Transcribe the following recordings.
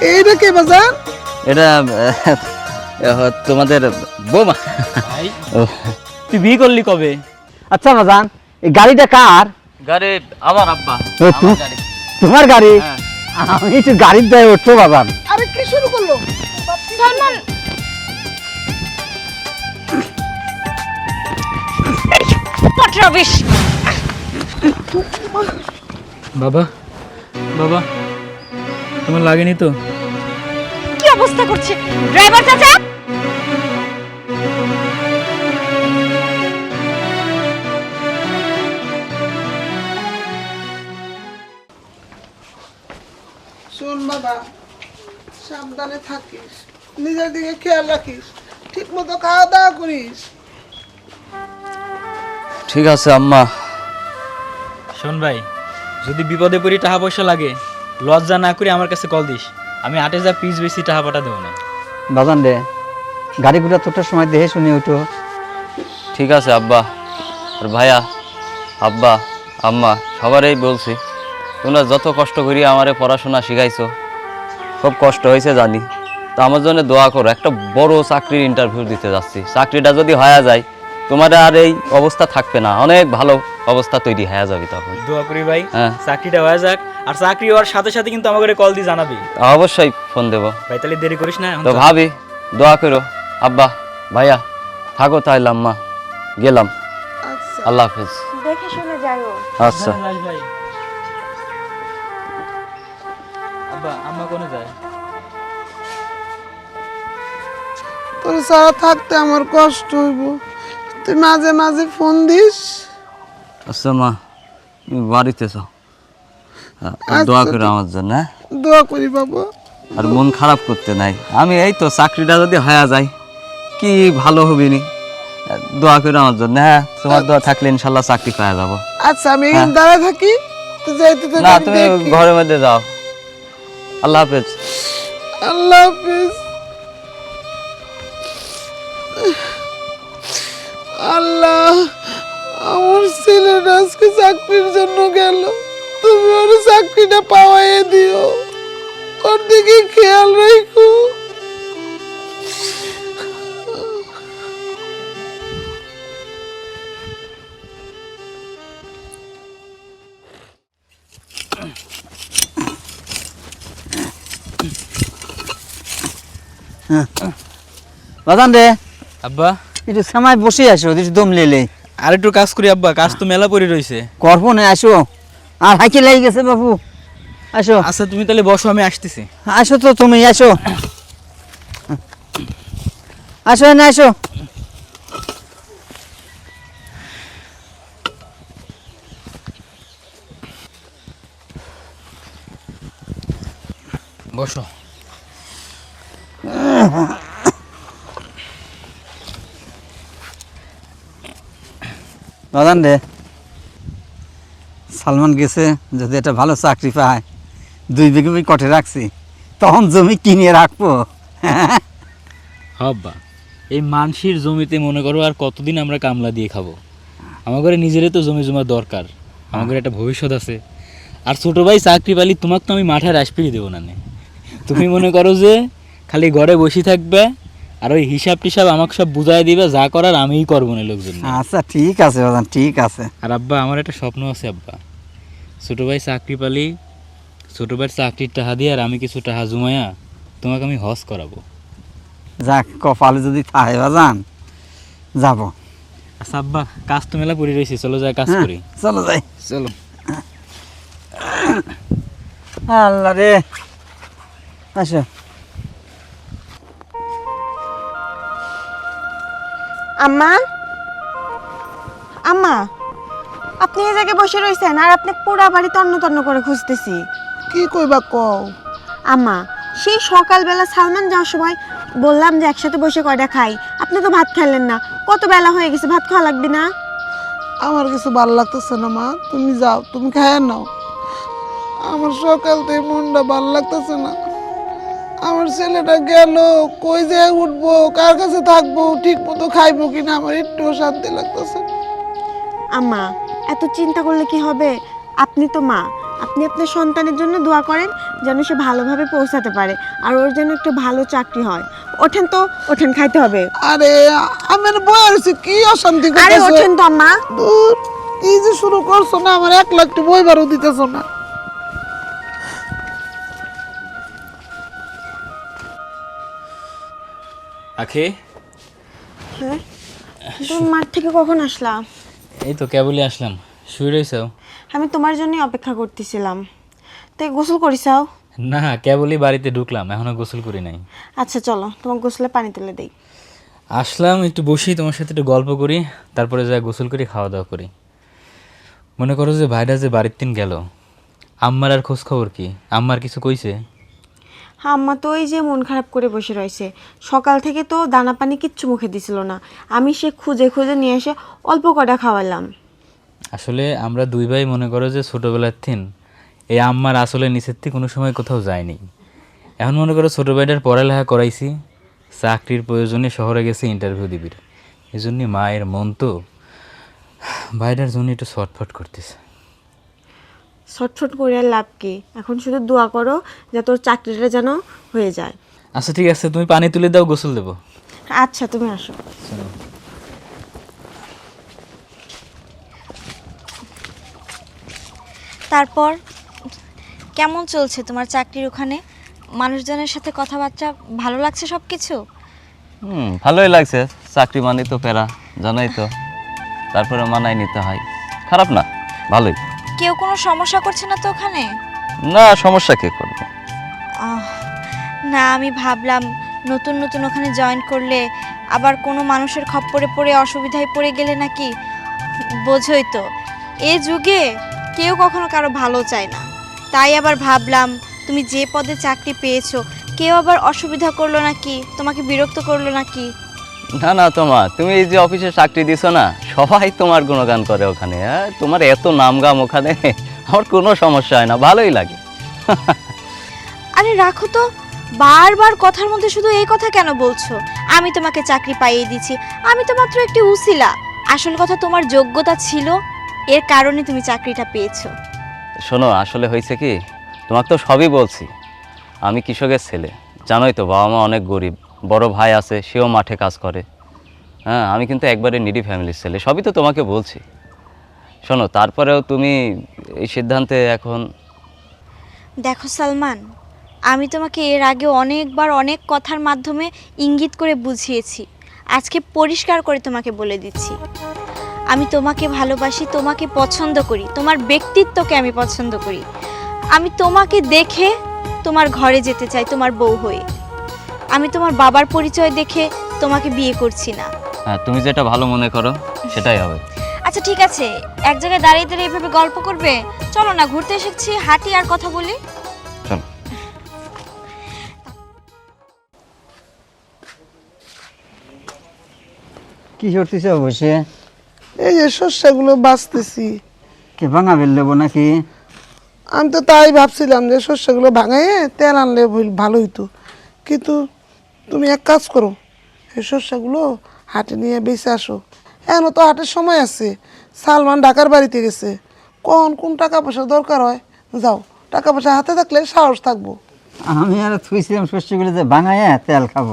এইটা কে বাজান এটা তোমাদের বৌমা। তুই বিয়ে করলি কবে? আচ্ছা বাজান এই গাড়িটা কার? গাড়ি আমার আব্বা ও, তু- আমার গাড়ি। তোমার গাড়ি? হ্যাঁ। আমি একটু গাড়ির দায় উঠছো বাজান। আরে কি শুরু করল? সালমান। বাবা বাবা। তোমার লাগেনি তো? কি অবস্থা করছে? ড্রাইভার চাচা? শোন বাবা সাবধানে থাকিস নিজের দিকে খেয়াল রাখিস ঠিক মতো খাওয়া দাওয়া করিস। ঠিক আছে আম্মা। শোন ভাই যদি বিপদে পড়ি টাকা পয়সা লাগে লজ্জা না করে আমার কাছে কল দিস। আমি আটে যা পিস বেশি টাকা পাঠা দেবো না। বাজান রে গাড়ি ঘোড়া তোটার সময় দেহে শুনে উঠো। ঠিক আছে আব্বা। আর ভাইয়া আব্বা আম্মা সবারই বলছি তোমরা যত কষ্ট করি আমারে পড়াশোনা শিখাইছো খুব কষ্ট হয়েছে জানি। তো আমার জন্য দোয়া করো একটা বড় চাকরির ইন্টারভিউ দিতে যাচ্ছি। চাকরিটা যদি হয়ে যায় তোমার আর এই অবস্থা থাকবে না। অনেক ভালো অবস্থা তৈরি হয়ে যাবে তখন। দোয়া করি ভাই হ্যাঁ। চাকরিটা হয়ে যাক। আর চাকরি হওয়ার সাথে সাথে কিন্তু আমাকে কল দিয়ে জানাবি। অবশ্যই ফোন দেবো। ভাই তাহলে দেরি করিস না তো ভাবি দোয়া করো। আব্বা ভাইয়া থাকো তাহলে আম্মা। গেলাম। আচ্ছা। আল্লাহ হাফিজ। দেখে শুনে যাইও। আচ্ছা। ভাই? আব্বা আম্মা কোনে যায়? তোর সারা থাকতে আমার কষ্ট হইব। তুই মাঝে মাঝে ফোন দিস। আচ্ছা মা বাড়িতে যাও দোয়া করো আমার জন্য হ্যাঁ? দোয়া করি বাবা। আর মন খারাপ করতে নাই। আমি এই তো চাকরিটা যদি হয়ে যায় কি ভালো হবে নি? দোয়া করো আমার জন্য হ্যাঁ? তোমার দোয়া থাকলে ইনশাল্লাহ চাকরি পাওয়া যাব। আচ্ছা আমি এখানে দাঁড়ায় থাকি না তুমি ঘরের মধ্যে যাও। আল্লাহ হাফেজ। আল্লাহ হাফিজ। আল্লাহ আমার ছেলেটা আজকে চাকরির জন্য গেল। তুমি ওর চাকরিটা পাওয়াই দিও। ওর দিকে খেয়াল রাখো। বাজান রে আব্বা। একটু সময় বসে আসো দম লেলে আর একটু কাজ করি আব্বা কাজ তো মেলা পড়ে রয়েছে করব না আসো। আর হাঁকি লেগে গেছে বাবু। আসো। আচ্ছা তুমি তাহলে বসো আমি আসতেছি। আসো তো তুমি আসো। আসো না আসো। বসো। বাজান রে সালমান গেছে, যদি একটা ভালো চাকরি পায়, দুই বিঘে আমি কটে রাখছি, তখন জমি কিনে রাখব। হব্বা, এই মানসির জমিতে মনে করো আর কতদিন আমরা কামলা দিয়ে খাব? আমার ঘরে নিজেরই তো জমি জমা দরকার, আমার ঘরে একটা ভবিষ্যৎ আছে। আর ছোট ভাই চাকরি পালি, তোমাকে তো আমি মাঠে রাসপিড়ি দেবো নে। তুমি মনে করো যে খালি ঘরে বসে থাকবে আর ওই হিসাব টিসাব আমাকে সব বুঝাই দিবে যা করার আমিই করব না লোকজন। আচ্ছা ঠিক আছে বাজান ঠিক আছে। আর আব্বা আমার একটা স্বপ্ন আছে আব্বা। ছোট ভাই চাকরি পালি ছোট ভাইয়ের চাকরির টাকা দিয়ে আর আমি কিছু টাকা জমায়া তোমাকে আমি হজ করাবো। যাক কপালে যদি থাকে বাজান যাব। আচ্ছা আব্বা কাজ তো মেলা পড়ে রয়েছে চলো যাই কাজ হ্যাঁ, করি। চলো যাই। চলো। আল্লাহ রে। আসো। আম্মা? আম্মা আপনি এই জায়গায় বসে রয়েছেন আর আপনি পুরা বাড়ি তন্ন তন্ন করে খুঁজতেছি। কি কইবা কও? আম্মা সেই সকালবেলা সালমান যাওয়ার সময় বললাম যে একসাথে বসে কয়টা খাই। আপনি তো ভাত খেলেন না। কত বেলা হয়ে গেছে ভাত খাওয়া লাগবে না? আমার কিছু ভালো লাগতেছে না মা। তুমি যাও তুমি খায় নাও। আমার সকাল থেকে মনটা ভালো লাগতেছে না। আমার ছেলেটা গেল কই যে উঠবো কার কাছে থাকব ঠিক মতো খাইবো কিনা আমার একটুও শান্তি লাগতেছে। আম্মা এত চিন্তা করলে কি হবে? আপনি তো মা আপনি আপনার সন্তানের জন্য দোয়া করেন যেন সে ভালোভাবে পৌঁছাতে পারে আর ওর যেন একটু ভালো চাকরি হয়। ওঠেন তো ওঠেন খাইতে হবে। আরে আমার বয়ে রয়েছি কি অশান্তি আরে ওঠেন তো আম্মা। কি যে শুরু করছ না আমার এক লাখ বই বারো দিতেছ না। আখে তুমি মাঠ থেকে কখন আসলা? এই তো কেবলই আসলাম। শুয়ে রয়েছাও আমি তোমার জন্যই অপেক্ষা করতেছিলাম। তাই গোসল করিসাও না কেবলই বাড়িতে ঢুকলাম এখনও গোসল করি নাই। আচ্ছা চলো তোমার গোসলে পানি তুলে দেই। আসলাম একটু বসি তোমার সাথে একটু গল্প করি তারপরে যা গোসল করি খাওয়া দাওয়া করি। মনে করো যে ভাইরা যে বাড়ির দিন গেল আম্মার আর খোঁজ খবর কি? আম্মার কিছু কইছে? আম্মা তো ওই যে মন খারাপ করে বসে রয়েছে। সকাল থেকে তো দানা পানি কিচ্ছু মুখে দিছিল না। আমি সে খুঁজে খুঁজে নিয়ে এসে অল্প কটা খাওয়ালাম। আসলে আমরা দুই ভাই মনে করো যে ছোটোবেলার থিন এই আম্মার আসলে নিচের থেকে কোনো সময় কোথাও যায়নি। এখন মনে করো ছোটো ভাইটার পড়ালেখা করাইছি, চাকরির প্রয়োজনে শহরে গেছে ইন্টারভিউ দিবির। এই জন্যে মায়ের মন তো ভাইটার জন্য একটু ছটফট করতেছে। ছটফট করে আর লাভ কি? এখন শুধু দোয়া করো যে তোর চাকরিটা যেন হয়ে যায়। আচ্ছা ঠিক আছে তুমি পানি তুলে দাও গোসল দেবো। আচ্ছা তুমি আসো। তারপর কেমন চলছে তোমার চাকরির ওখানে? মানুষজনের সাথে কথাবার্তা ভালো লাগছে সব কিছু হুম ভালোই লাগছে। চাকরি মানে তো প্যারা জানাই তো। তারপরে মানাই নিতে হয়। খারাপ না ভালোই। কেউ কোনো সমস্যা করছে না তো ওখানে? না সমস্যা কে করবে? আহ, না আমি ভাবলাম নতুন নতুন ওখানে জয়েন করলে আবার কোনো মানুষের খপ্পরে পড়ে অসুবিধায় পড়ে গেলে নাকি? বোঝই তো। এ যুগে কেউ কখনো কারও ভালো চায় না। তাই আবার ভাবলাম তুমি যে পদে চাকরি পেয়েছ কেউ আবার অসুবিধা করল নাকি? তোমাকে বিরক্ত করল নাকি? না না তোমা তুমি এই যে অফিসে চাকরি দিছো না সবাই তোমার গুণগান করে ওখানে হ্যাঁ তোমার এত নামগাম ওখানে আমার কোনো সমস্যা হয় না ভালোই লাগে। আরে রাখো তো বারবার কথার মধ্যে শুধু এই কথা কেন বলছো? আমি তোমাকে চাকরি পাইয়ে দিচ্ছি আমি তো মাত্র একটি উসিলা। আসল কথা তোমার যোগ্যতা ছিল এর কারণে তুমি চাকরিটা পেয়েছ। শোনো আসলে হয়েছে কি তোমাকে তো সবই বলছি। আমি কৃষকের ছেলে জানোই তো বাবা মা অনেক গরিব বড় ভাই আছে সেও মাঠে কাজ করে। হ্যাঁ আমি কিন্তু একবারে নিডি ফ্যামিলির ছেলে সবই তো তোমাকে বলছি। শোনো, তারপরেও তুমি এই সিদ্ধান্তে এখন দেখো সালমান, আমি তোমাকে এর আগে অনেকবার অনেক কথার মাধ্যমে ইঙ্গিত করে বুঝিয়েছি। আজকে পরিষ্কার করে তোমাকে বলে দিচ্ছি। আমি তোমাকে ভালোবাসি, তোমাকে পছন্দ করি, তোমার ব্যক্তিত্বকে আমি পছন্দ করি। আমি তোমাকে দেখে তোমার ঘরে যেতে চাই, তোমার বউ হয়ে। আমি তোমার বাবার পরিচয় দেখে তোমাকে বিয়ে করছি না। হ্যাঁ তুমি যেটা ভালো মনে করো সেটাই হবে। আচ্ছা ঠিক আছে। এক জায়গায় দাঁড়িয়ে দাঁড়িয়ে এভাবে গল্প করবে? চলো না ঘুরতে এসেছি হাঁটি আর কথা বলি। চলো। কি করতেছ বসে? এই যে শস্যগুলো বাঁচতেছি। কে ভাঙা ফেললেবো নাকি? আমি তো তাই ভাবছিলাম যে শস্যগুলো ভাঙাইয়ে তেল আনলে ভালো হইতো। কিন্তু তুমি এক কাজ করো এই শস্যগুলো হাটে নিয়ে বেঁচে আসো। এখনও তো হাটের সময় আছে। সালমান ঢাকার বাড়িতে গেছে। কোন কোন টাকা পয়সা দরকার হয়? যাও টাকা পয়সা হাতে থাকলে সাহস থাকব। আমি আর থুইছিলাম শস্যগুলো যে ভাঙাইয়া তেল খাব।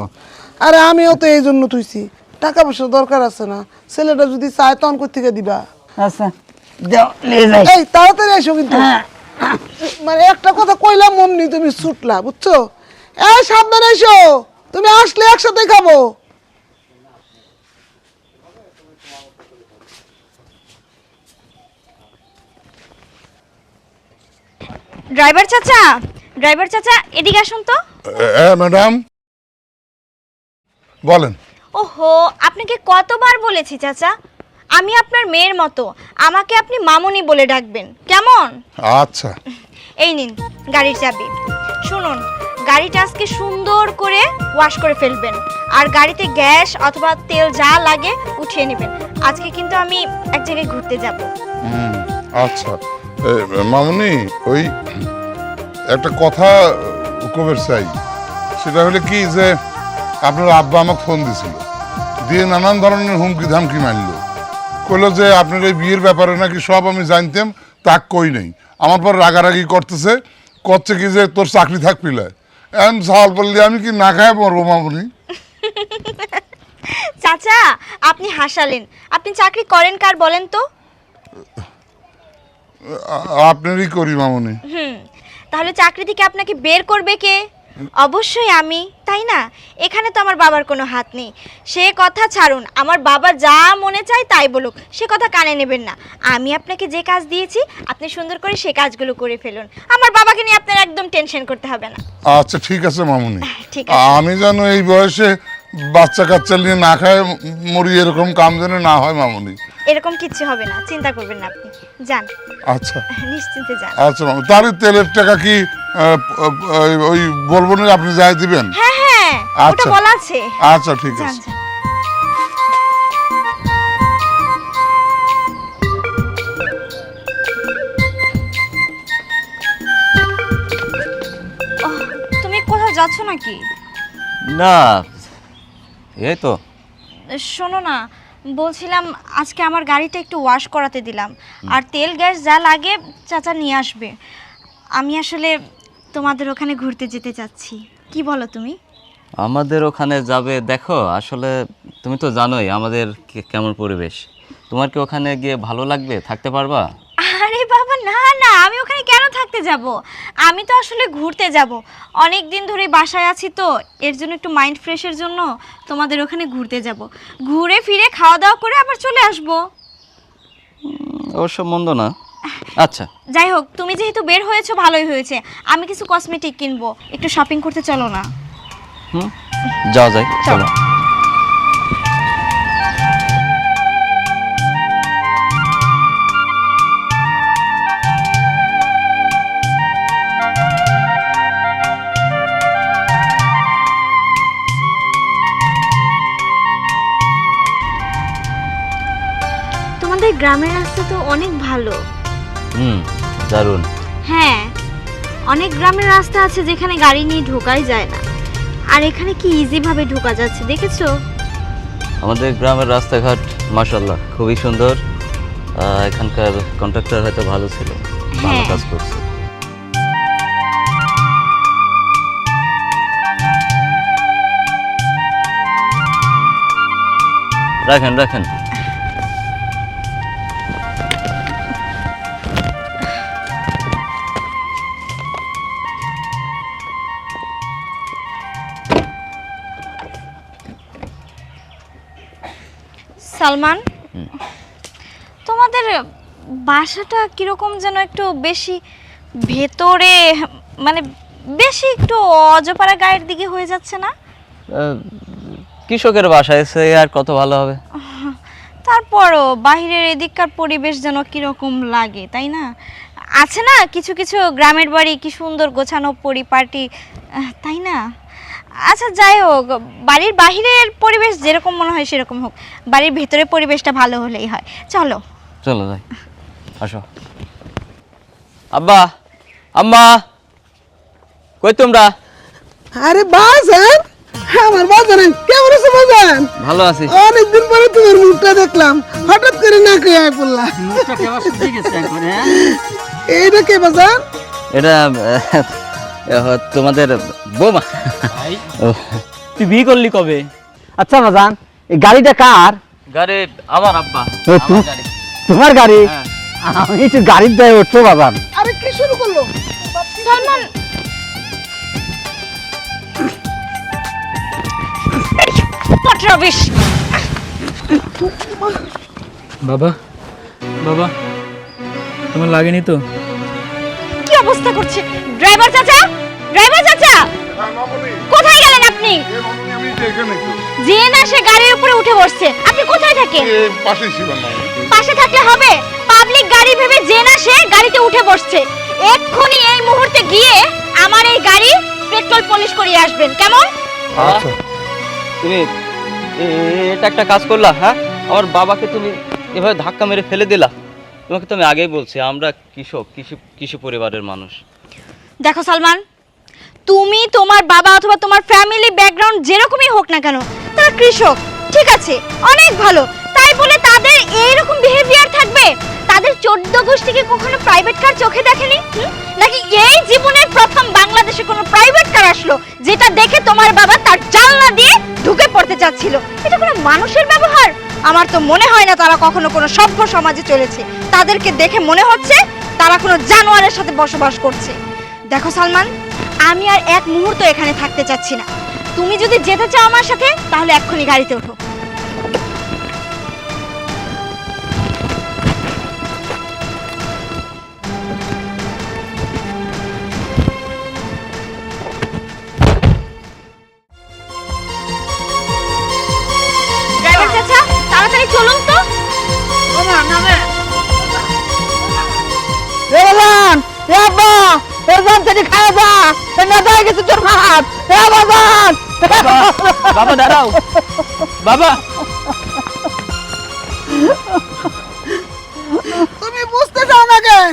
আরে আমিও তো এই জন্য থুইছি। টাকা পয়সা দরকার আছে না। ছেলেটা যদি চায় তখন থেকে দিবা? আচ্ছা যাও নিয়ে যাই। এই তাড়াতাড়ি এসো কিন্তু। মানে একটা কথা কইলাম অমনি তুমি ছুটলা বুঝছ? এই সাবধানে এসো তুমি আসলে একসাথে খাব। ড্রাইভার চাচা ড্রাইভার চাচা এদিকে আসুন তো। ম্যাডাম। বলেন। ওহো আপনাকে কতবার বলেছি চাচা? আমি আপনার মেয়ের মতো আমাকে আপনি মামুনি বলে ডাকবেন। কেমন? আচ্ছা। এই নিন গাড়ির চাবি। শুনুন গাড়িটা আজকে সুন্দর করে ওয়াশ করে ফেলবেন। আর গাড়িতে গ্যাস অথবা তেল যা লাগে উঠিয়ে নেবেন। আজকে কিন্তু আমি এক জায়গায় ঘুরতে যাব। হুম, আচ্ছা। মামুনি, ওই একটা কথা কবের চাই। সেটা হলে কি যে, আপনার আব্বা আমাকে ফোন দিছিল। দিয়ে নানান ধরনের হুমকি ধামকি মারলো। কইলো যে, আপনার এই বিয়ের ব্যাপারে নাকি সব আমি জানতাম, তা কই নেই। আমার পর রাগারাগি করতেছে, করছে কি যে, তোর চাকরি থাকবি এখন সওয়াল বললি, আমি কি না খায় মরবো, মামনি? চাচা, আপনি হাসালেন। আপনি চাকরি করেন কার বলেন তো? আপনারই করি মামনি। হুম তাহলে চাকরি থেকে আপনাকে বের করবে কে? অবশ্যই আমি তাই না? এখানে তো আমার বাবার কোনো হাত নেই। সে কথা ছাড়ুন আমার বাবা যা মনে চায় তাই বলুক সে কথা কানে নেবেন না। আমি আপনাকে যে কাজ দিয়েছি আপনি সুন্দর করে সে কাজগুলো করে ফেলুন। আমার বাবাকে নিয়ে আপনার একদম টেনশন করতে হবে না। আচ্ছা ঠিক আছে মামুনি। ঠিক আছে। আমি যেন এই বয়সে বাচ্চা কাচ্চা নিয়ে না খায় মরি এরকম কাম যেন না হয় মামুনি। এরকম কিচ্ছু হবে না চিন্তা করবেন না আপনি। যান। আচ্ছা। নিশ্চিন্তে যান। আচ্ছা মামু তার তেলের টাকা কি ওই- ওই বলব না আপনি যাই দিবেন? হ্যাঁ হ্যাঁ ওটা আচ্ছা। বলা আছে। আচ্ছা ঠিক আছে। তুমি কোথাও যাচ্ছ নাকি? না এই তো। শোনো না বলছিলাম আজকে আমার গাড়িটা একটু ওয়াশ করাতে দিলাম। আর তেল গ্যাস যা লাগে চাচা নিয়ে আসবে। আমি আসলে তোমাদের ওখানে ঘুরতে যেতে চাচ্ছি। কি বলো তুমি? আমাদের ওখানে যাবে দেখো আসলে তুমি তো জানোই আমাদের কেমন পরিবেশ। তোমার কি ওখানে গিয়ে ভালো লাগবে? থাকতে পারবা? আরে বাবা না না আমি ওখানে কেন থাকতে যাব? আমি তো আসলে ঘুরতে যাব। অনেক দিন ধরে বাসায় আছি তো এর জন্য একটু মাইন্ড ফ্রেশের জন্য তোমাদের ওখানে ঘুরতে যাব। ঘুরে ফিরে খাওয়া দাওয়া করে আবার চলে আসব। অবশ্য মন্দ না। আচ্ছা। যাই হোক তুমি যেহেতু বের হয়েছো ভালোই হয়েছে। আমি কিছু কসমেটিক কিনবো। একটু শপিং করতে চলো না। হুম? যাওয়া যায় চলো। ভালো। হুম দারুণ। হ্যাঁ অনেক গ্রামের রাস্তা আছে যেখানে গাড়ি নিয়ে ঢোকাই যায় না। আর এখানে কি ইজিভাবে ঢোকা যাচ্ছে দেখেছ? আমাদের গ্রামের রাস্তাঘাট মাশাল্লাহ খুবই সুন্দর। আহ, এখানকার কন্ট্রাক্টর হয়তো ভালো ছিল ভালো হ্যাঁ। কাজ করছে। রাখেন রাখেন। সালমান তোমাদের বাসাটা কীরকম যেন একটু বেশি ভেতরে মানে বেশি একটু অজপাড়া গায়ের দিকে হয়ে যাচ্ছে না? কৃষকের বাসায় এসে আর কত ভালো হবে? তারপরও বাইরের এদিককার পরিবেশ যেন কীরকম লাগে তাই না? আছে না কিছু কিছু গ্রামের বাড়ি কি সুন্দর গোছানো পরিপাটি তাই না? আচ্ছা যাই হোক বাড়ির বাহিরের পরিবেশ যেরকম মনে হয় সেরকম হোক। বাড়ির ভেতরের পরিবেশটা ভালো হলেই হয়। চলো। চলো যাই। আসো। আব্বা আম্মা কই তোমরা? আরে বাজান! আমার বাজান কেমন আছে বাজান? ভালো আছি। অনেকদিন পরে তোমার মুখটা দেখলাম। হঠাৎ করে না কে আয় পড়লা মুখটা কেমন শুকিয়ে গেছে একবারে, হ্যাঁ? এইটা কে বাজান? এটা তোমাদের বৌমা। তুই বিয়ে করলি কবে? আচ্ছা বাজান এই গাড়িটা কার? গাড়ি আমার আব্বা তু-। তোমার গাড়ি? হ্যাঁ। আমি একটু গাড়ির দায় উঠছো বাজান আরে কি শুরু করল? সালমান! বাবা বাবা তোমার লাগেনি তো? কি অবস্থা করছে? ড্রাইভার চাচা ড্রাইভার চাচা! কোথায় গেলেন আপনি। যে না সে গাড়ির উপরে উঠে বসছে। আপনি কোথায় থাকেন? এ, পাশেই ছিলাম পাশে থাকলে হবে। পাবলিক গাড়ি ভেবে যে না সে গাড়িতে উঠে বসছে। এক্ষুনি এই মুহূর্তে গিয়ে আমার এই গাড়ি পেট্রোল পলিশ করিয়ে আসবেন। কেমন? আচ্ছা। তুমি এটা একটা কাজ করলা হ্যাঁ? আমার বাবাকে তুমি এভাবে ধাক্কা মেরে ফেলে দিলা। তোমাকে তো আমি আগেই বলছি আমরা কৃষক কৃষি কৃষি পরিবারের মানুষ। দেখো সালমান তুমি, তোমার বাবা অথবা তোমার ফ্যামিলি ব্যাকগ্রাউন্ড যেরকমই হোক না কেন, তারা কৃষক। ঠিক আছে, অনেক ভালো। তাই বলে তাদের এইরকম বিহেভিয়ার থাকবে? তাদের চোদ্দ গোষ্ঠীকে কখনো প্রাইভেট কার চোখে দেখেনি? নাকি এই জীবনের প্রথম বাংলাদেশে কোনো প্রাইভেট কার আসলো, যেটা দেখে তোমার বাবা তার জানলা দিয়ে ঢুকে পড়তে চাচ্ছিল? এটা কোনো মানুষের ব্যবহার? আমার তো মনে হয় না তারা কখনো কোনো সভ্য সমাজে চলেছে। তাদেরকে দেখে মনে হচ্ছে তারা কোনো জানোয়ারের সাথে বসবাস করছে। দেখো সালমান আমি আর এক মুহূর্ত এখানে থাকতে চাচ্ছি না। তুমি যদি যেতে চাও আমার সাথে, তাহলে এক্ষুনি গাড়িতে ওঠো। এ নেতা হয়ে গেছে তোর হাত এ বাজান বাবা। দাঁড়াও। বাবা। তুমি বুঝতে চাও না কেন?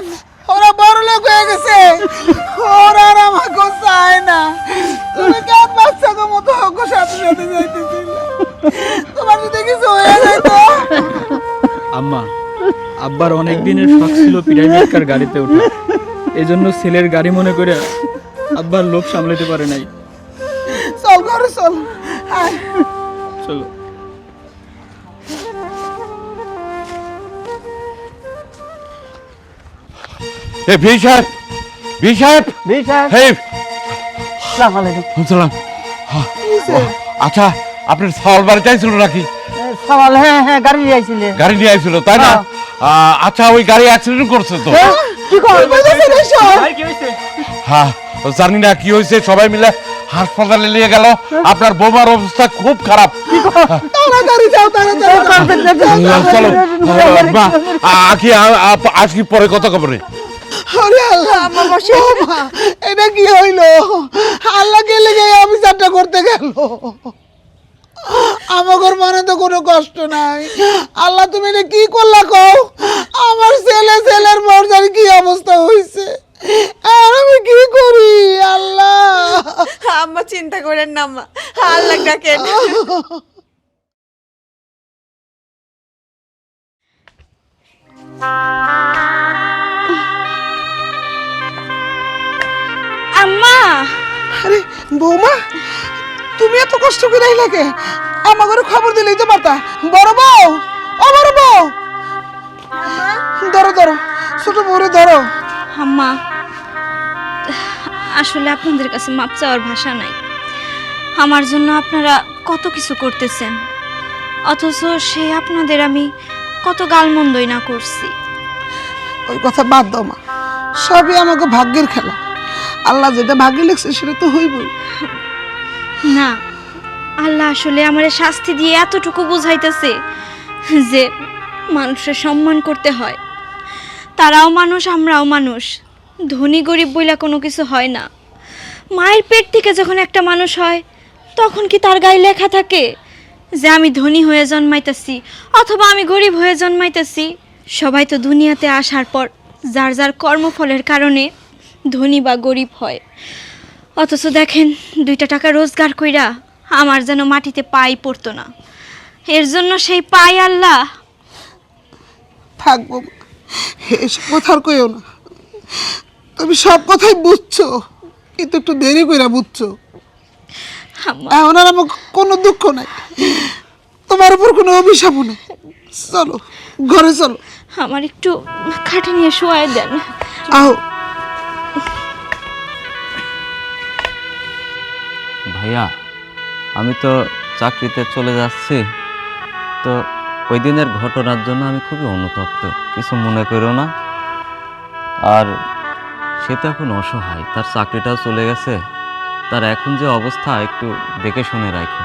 ওরা বড় লোক হয়ে গেছে। ওরা আর আমাকে চায় না। তুমি কেন বাচ্চাকে মতো হোক সাথে সাথে যাইতেছিল? তোমার যদি কিছু হয়ে যেত আম্মা আব্বার অনেক দিনের শখ ছিল প্রাইভেট কার গাড়িতে ওঠা এই জন্য ছেলের গাড়ি মনে করে আব্বার লোভ সামলাতে পারে নাই। চল ঘরে চল। চলো। এ ভি সাহেব ভি সাহেব। আসসালামু। আলাইকুম সালাম আচ্ছা আপনার সাওয়াল বাড়ি চাইছিল নাকি? সওয়াল হ্যাঁ হ্যাঁ গাড়ি নিয়ে আইছিলে। গাড়ি নিয়ে আইছিল তাই না? আচ্ছা ওই গাড়ি অ্যাক্সিডেন্ট করছে তো? কি হ্যাঁ জানি না কি হয়েছে সবাই মিলে হাসপাতালে নিয়ে গেল। আপনার বোমার অবস্থা খুব খারাপ। তাড়াতাড়ি যাও তাড়াতাড়ি যাও। চলো। মা আজকে আজকে পরে কথা খবরে আরে আল্লাহ এটা কি হইল? আল্লাহ কে লেগে এই করতে গেল। আমাদের মনে তো কোনো কষ্ট নাই। আল্লাহ তুমি এটা কি করলা কও? আমার ছেলে ছেলের মর্যাদার কি অবস্থা হইছে? আর আমি কি করি? আল্লাহ। আম্মা চিন্তা করেন না আম্মা। আল্লাহ ডাকেন। আম্মা। আরে বৌমা। তুমি এত কষ্ট করে আইলা কে? আমাকে খবর দিলেই তো পারতা বড় বউ ও বড় বউ। ধরো ধরো ছোট বউরে ধরো। আম্মা আসলে আপনাদের কাছে মাপ চাওয়ার ভাষা নাই। আমার জন্য আপনারা কত কিছু করতেছেন। অথচ সে আপনাদের আমি কত গালমন্দই না করছি। ওই কথা বাদ দাও মা। সবই আমাকে ভাগ্যের খেলা। আল্লাহ যেটা ভাগ্যে লিখছে সেটা তো হইবই। না, আল্লাহ আসলে আমার শাস্তি দিয়ে এতটুকু বুঝাইতেছে যে মানুষের সম্মান করতে হয়। তারাও মানুষ, আমরাও মানুষ। ধনী, গরিব বইলা কোনো কিছু হয় না। মায়ের পেট থেকে যখন একটা মানুষ হয়, তখন কি তার গায়ে লেখা থাকে যে আমি ধনী হয়ে জন্মাইতেছি অথবা আমি গরিব হয়ে জন্মাইতেছি? সবাই তো দুনিয়াতে আসার পর যার যার কর্মফলের কারণে ধনী বা গরিব হয়। অথচ দেখেন দুইটা টাকা রোজগার কইরা আমার যেন মাটিতে পাই পড়তো না। এর জন্য সেই পাই আল্লাহ। থাকব। এসব কথা আর কইও না। তুমি সব কথাই বুঝছ। কিন্তু একটু দেরি কইরা বুঝছ। এখন আর আমার কোনো দুঃখ নাই। তোমার উপর কোনো অভিশাপও নেই। চলো ঘরে চলো। আমার একটু খাটে নিয়ে শোয়াই দেন। আহো। ভাইয়া, আমি তো চাকরিতে চলে যাচ্ছি। তো ওই দিনের ঘটনার জন্য আমি খুবই অনুতপ্ত, কিছু মনে করো না। আর সে তো এখন অসহায়, তার চাকরিটাও চলে গেছে। তার এখন যে অবস্থা একটু দেখে শুনে রাখো।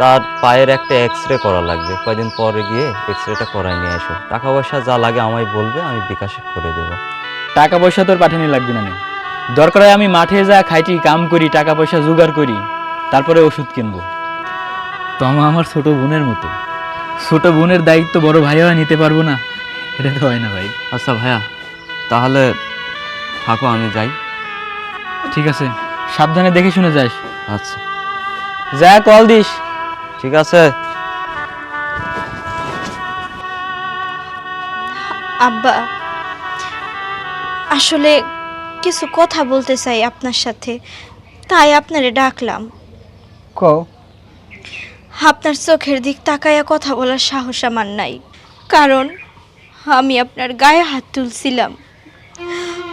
তার পায়ের একটা এক্স রে করা লাগবে, কয়দিন পরে গিয়ে এক্স রেটা করাই নিয়ে আসো টাকা পয়সা যা লাগে আমায় বলবে, আমি বিকাশে করে দেবো। টাকা পয়সা তোর পাঠানি লাগবে না। দরকার আমি মাঠে যা খাইটি, কাম করি টাকা পয়সা জোগাড় করি। তারপরে ওষুধ কিনবো। তমা আমার ছোট বোনের মতো। ছোট বোনের দায়িত্ব বড় ভাইয়া নিতে পারব না। এটা তো হয় না ভাই। আচ্ছা ভাইয়া তাহলে থাকো আমি যাই। ঠিক আছে। সাবধানে দেখে শুনে যাস। আচ্ছা। যা কল দিস। ঠিক আছে। আব্বা আসলে কিছু কথা বলতে চাই আপনার সাথে। তাই আপনারে ডাকলাম। আপনার চোখের দিক তাকায়া কথা বলার সাহস আমার নাই। কারণ আমি আপনার গায়ে হাত তুলছিলাম।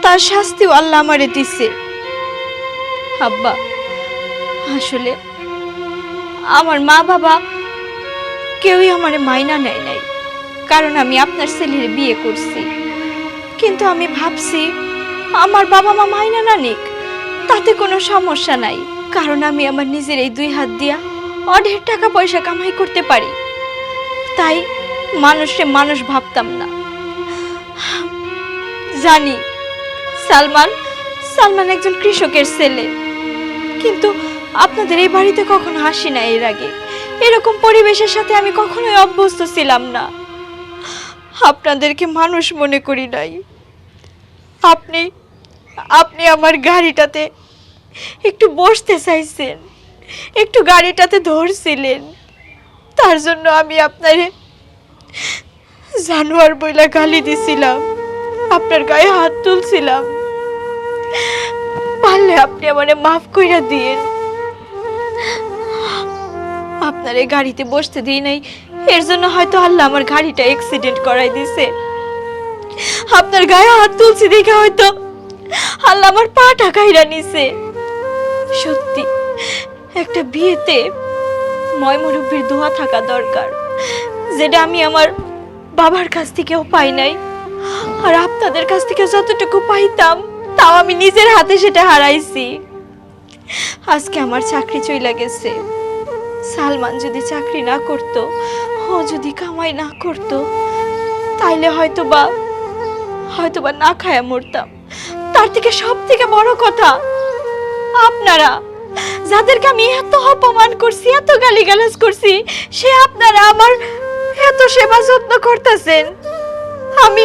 তার শাস্তিও আল্লাহ আমারে দিছে। আব্বা, আসলে আমার মা বাবা কেউই আমারে মাইনা নেয় নাই। কারণ আমি আপনার ছেলের বিয়ে করছি। কিন্তু আমি ভাবছি, আমার বাবা মা মাইনা না নিক, তাতে কোনো সমস্যা নাই। কারণ আমি আমার নিজের এই দুই হাত দিয়া অঢের টাকা পয়সা কামাই করতে পারি। তাই মানুষে মানুষ ভাবতাম না। জানি, সালমান সালমান একজন কৃষকের ছেলে। কিন্তু আপনাদের এই বাড়িতে কখনো হাসি না এর আগে। এরকম পরিবেশের সাথে আমি কখনোই অভ্যস্ত ছিলাম না। আপনাদেরকে মানুষ মনে করি নাই। আপনি আপনি আমার গাড়িটাতে একটু বসতে চাইছেন, একটু গাড়িটাতে ধরছিলেন। তার জন্য আমি আপনারে জানোয়ার বইলা গালি দিছিলাম, আপনার গায়ে হাত তুলছিলাম। পারলে আপনি আমারে মাফ কইরা দিন আপনার এই গাড়িতে বসতে দিই নাই, এর জন্য হয়তো আল্লাহ আমার গাড়িটা অ্যাক্সিডেন্ট করাই দিছে। আপনার গায়ে হাত তুলছি দেখে হয়তো আল্লাহ আমার পাটা কাইরা নিছে। সত্যি, একটা বিয়েতে ময় মুরব্বীর দোয়া থাকা দরকার, যেটা আমি আমার বাবার কাছ থেকেও পাই নাই। আর আপনাদের কাছ থেকে যতটুকু পাইতাম, তাও আমি নিজের হাতে সেটা হারাইছি। আজকে আমার চাকরি চইলা গেছে। সালমান যদি চাকরি না করত, ও যদি কামাই না করত, তাইলে হয়তো বা হয়তো বা না খায়া মরতাম। তার থেকে সব থেকে বড় কথা আপনারা, যাদেরকে আমি এত অপমান করছি, এত গালিগালাজ করছি, সে আপনারা আমার এত সেবা যত্ন করতেছেন। আমি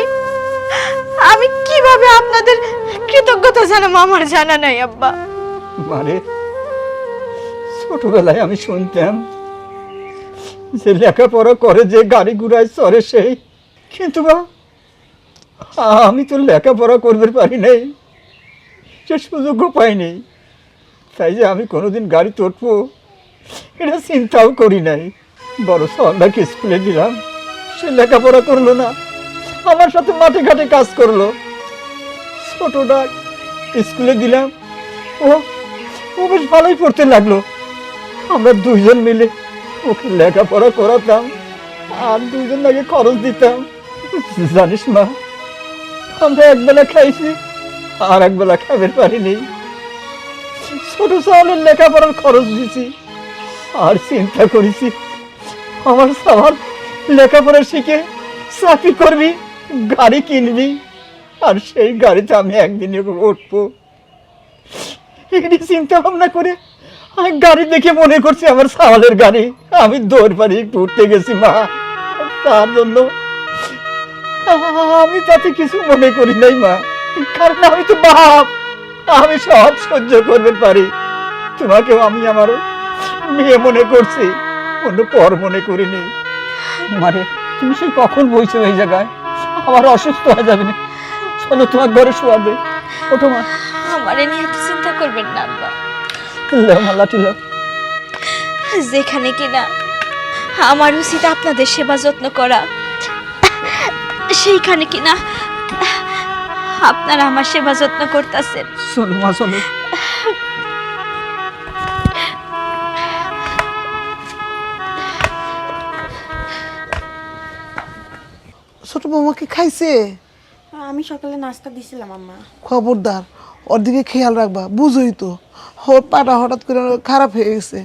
আমি কীভাবে আপনাদের কৃতজ্ঞতা জানাব আমার জানা নাই, আব্বা? মানে ছোটবেলায় আমি শুনতাম যে লেখাপড়া করে যে গাড়ি ঘুরায় চড়ে সেই। কিন্তু বা আমি তো লেখাপড়া করতে পারি নাই সে সুযোগও পাইনি তাই যে আমি কোনোদিন গাড়ি তুলবো এটা চিন্তাও করি নাই। বড় সন্ধ্যাকে স্কুলে দিলাম, সে লেখাপড়া করল না, আমার সাথে মাঠে ঘাটে কাজ করল। ছোটটা স্কুলে দিলাম, ও ও বেশ ভালোই পড়তে লাগল। আমরা দুইজন মিলে ওকে লেখাপড়া করাতাম, আর দুইজন আগে খরচ দিতাম। জানিস মা, আমরা একবেলা খাইছি, আর একবেলা খাবার পারিনি। ছোট চাউলের লেখাপড়ার খরচ দিছি। আর চিন্তা করেছি, আমার সবার লেখাপড়া শিখে চাকরি করবি, গাড়ি কিনবি, আর সেই গাড়িতে আমি একদিন উঠবো। এখানে চিন্তা ভাবনা করে আমি গাড়ি দেখে মনে করছি আমার সাওয়ালের গাড়ি। আমি দৌড় পারি উঠতে গেছি, মা। তার জন্য আমি তাতে কিছু মনে করি নাই, মা। কারণ আমি তো বাপ। আমি সব সহ্য করতে পারি। তোমাকেও আমি আমার মেয়ে মনে করছি অন্য পর মনে করিনি। মানে তুমি সে কখন বইছো এই জায়গায়? আমার অসুস্থ হয়ে যাবে না। চলো তোমার ঘরে শোয়াবে ওঠো মা। আমারে নিয়ে এত চিন্তা করবেন না আব্বা। যেখানে কিনা আমার উচিত আপনাদের সেবা যত্ন করা। সেইখানে কিনা আপনারা আমার সেবা যত্ন করতেছেন। চলো মা চলো ছোট বৌমাকে খাইছে? আমি সকালে নাস্তা দিছিলাম আম্মা। খবরদার ওর দিকে খেয়াল রাখবা বুঝোই তো। ওর পাটা হঠাৎ করে খারাপ হয়ে গেছে।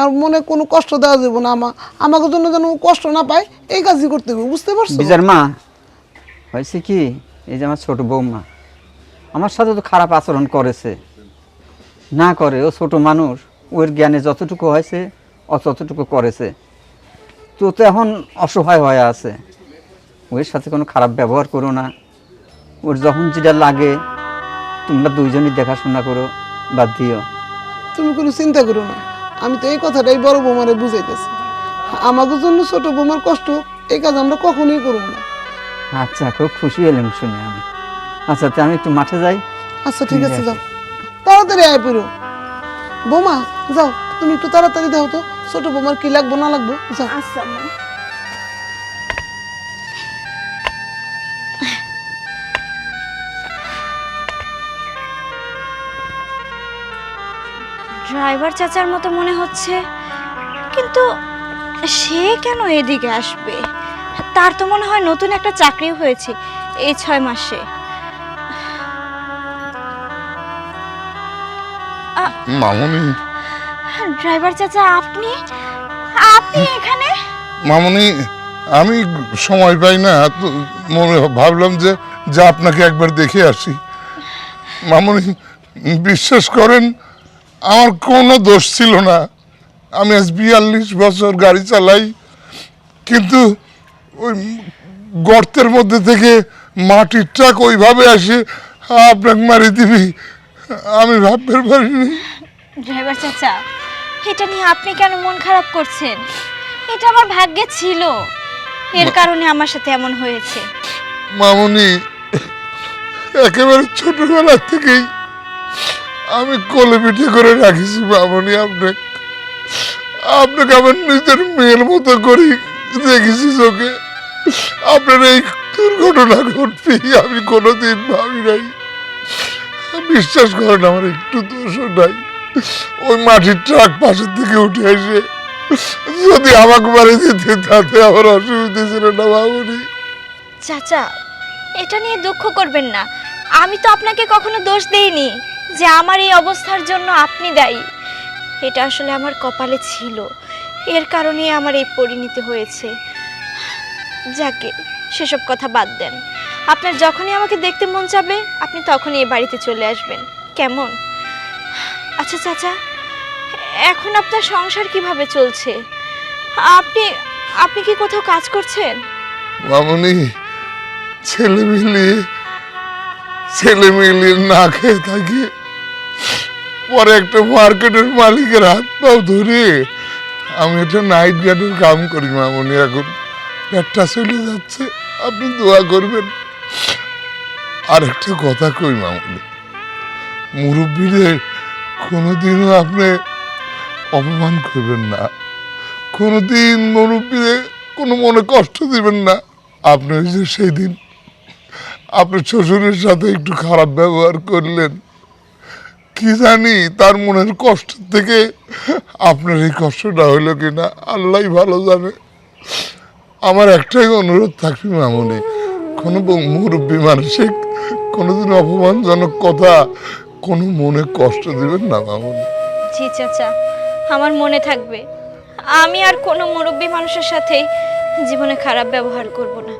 আর মনে কোনো কষ্ট দেওয়া যাবে না আমা আমাকে জন্য যেন ও কষ্ট না পায় এই কাজই করতে হবে বুঝতে পারছ? বিজার মা হয়েছে কি? এই যে আমার ছোট বৌমা। আমার সাথে তো খারাপ আচরণ করেছে। না করে ও ছোট মানুষ ওর জ্ঞানে যতটুকু হয়েছে ও ততটুকু করেছে। তো তো এখন অসহায় হয়ে আছে। ওর সাথে কোনো খারাপ ব্যবহার করো না। ওর যখন যেটা লাগে তোমরা দুইজনই দেখাশোনা করো বা দিও। তুমি কোনো চিন্তা করো না। আমি তো এই কথাটাই বড় বৌমারে বুঝাইতেছি। আমাদের জন্য ছোট বৌমার কষ্ট এই কাজ আমরা কখনোই করব না। আচ্ছা খুব খুশি হলাম শুনে আমি। আচ্ছা তা আমি একটু মাঠে যাই। আচ্ছা ঠিক আছে যাও। তাড়াতাড়ি আয় পেরো। বোমা যাও তুমি একটু তাড়াতাড়ি দাও তো ছোট বোমার কি লাগবো না লাগবো? যাও। আচ্ছা ড্রাইভার চাচার মতো মনে হচ্ছে কিন্তু সে কেন এদিকে আসবে? তার তো মনে হয় নতুন একটা চাকরি হয়েছে এই ছয় মাসে। মামুনি। ড্রাইভার চাচা আপনি? আপনি এখানে? মামুনি আমি সময় পাই না। তো মনে ভাবলাম যে যে আপনাকে একবার দেখে আসি। মামুনি বিশ্বাস করেন আমার কোনো দোষ ছিল না। আমি আজ বিয়াল্লিশ বছর গাড়ি চালাই কিন্তু ওই গর্তের মধ্যে থেকে মাটির ট্রাক ওইভাবে আসে আপনাকে মারি দিবি। আমি ভাবতে পারিনি। ড্রাইভার চাচা এটা নিয়ে আপনি কেন মন খারাপ করছেন? এটা আমার ভাগ্যে ছিল। এর কারণে আমার সাথে এমন হয়েছে। মামুনি একেবারে ছোটবেলা থেকেই আমি কোলে পিঠে করে রাখিছি মামুনি আপনাকে আপনাকে আমার নিজের মেয়ের মতো করে দেখেছি চোখে। আপনার এই দুর্ঘটনা ঘটবে আমি কোনোদিন ভাবি নাই। বিশ্বাস করেন, আমার একটু দোষও নাই। ওই মাটির ট্রাক পাশের থেকে উঠে এসে যদি আমাকে মারি দিতে তাতে আমার অসুবিধা ছিল না মামুনি চাচা, এটা নিয়ে দুঃখ করবেন না। আমি তো আপনাকে কখনো দোষ দেইনি যে আমার এই অবস্থার জন্য আপনি দায়ী। এটা আসলে আমার কপালে ছিল। এর কারণে আমার এই পরিণতি হয়েছে। যাকে, সেসব কথা বাদ দেন। আপনার যখনই আমাকে দেখতে মন চাবে, আপনি তখনই এই বাড়িতে চলে আসবেন। কেমন? আচ্ছা চাচা, এখন আপনার সংসার কীভাবে চলছে? আপনি আপনি কি কোথাও কাজ করছেন? মামনি, ছেলে মিলিয়ে ছেলে মিলিয়ে না খেয়ে থাকি। পরে একটা মার্কেটের মালিকের হাত পাও ধরে আমি একটা নাইট গার্ডের কাম করি মামনি, এখন পেটটা চলে যাচ্ছে। আপনি দোয়া করবেন। আর একটা কথা কই মামনি মুরব্বীরে কোনোদিনও আপনি অপমান করবেন না। কোনোদিন মুরব্বীরে কোনো মনে কষ্ট দিবেন না। আপনি যে সেই দিন আপনার শ্বশুরের সাথে একটু খারাপ ব্যবহার করলেন। কি জানি তার মনের কষ্ট থেকে আপনার এই কষ্টটা হইল কিনা, আল্লাহ ভালো জানে। আমার একটাই অনুরোধ থাকবে, মামনি, কোনো মুরব্বী মানসিক কোনোদিন অপমানজনক কথা কোনো মনে কষ্ট দিবেন না মামনি। জি চাচা আমার মনে থাকবে। আমি আর কোনো মুরব্বী মানুষের সাথে জীবনে খারাপ ব্যবহার করব না।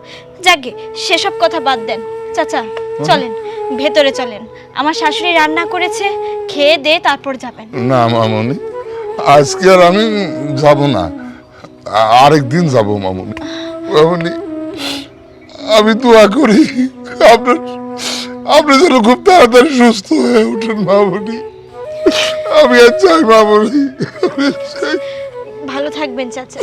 যাকে সেসব কথা বাদ দেন। চাচা চলেন ভেতরে চলেন। আমার শাশুড়ি রান্না করেছে খেয়ে দে তারপর যাবেন। না মামনি আজকে আর আমি যাব না। আরেকদিন যাব মামনি। মামনি আমি দোয়া করি আপনার আপনি যেন খুব তাড়াতাড়ি সুস্থ হয়ে ওঠেন মামনি। আমি আর চাই, মামনি। ভালো থাকবেন, চাচা।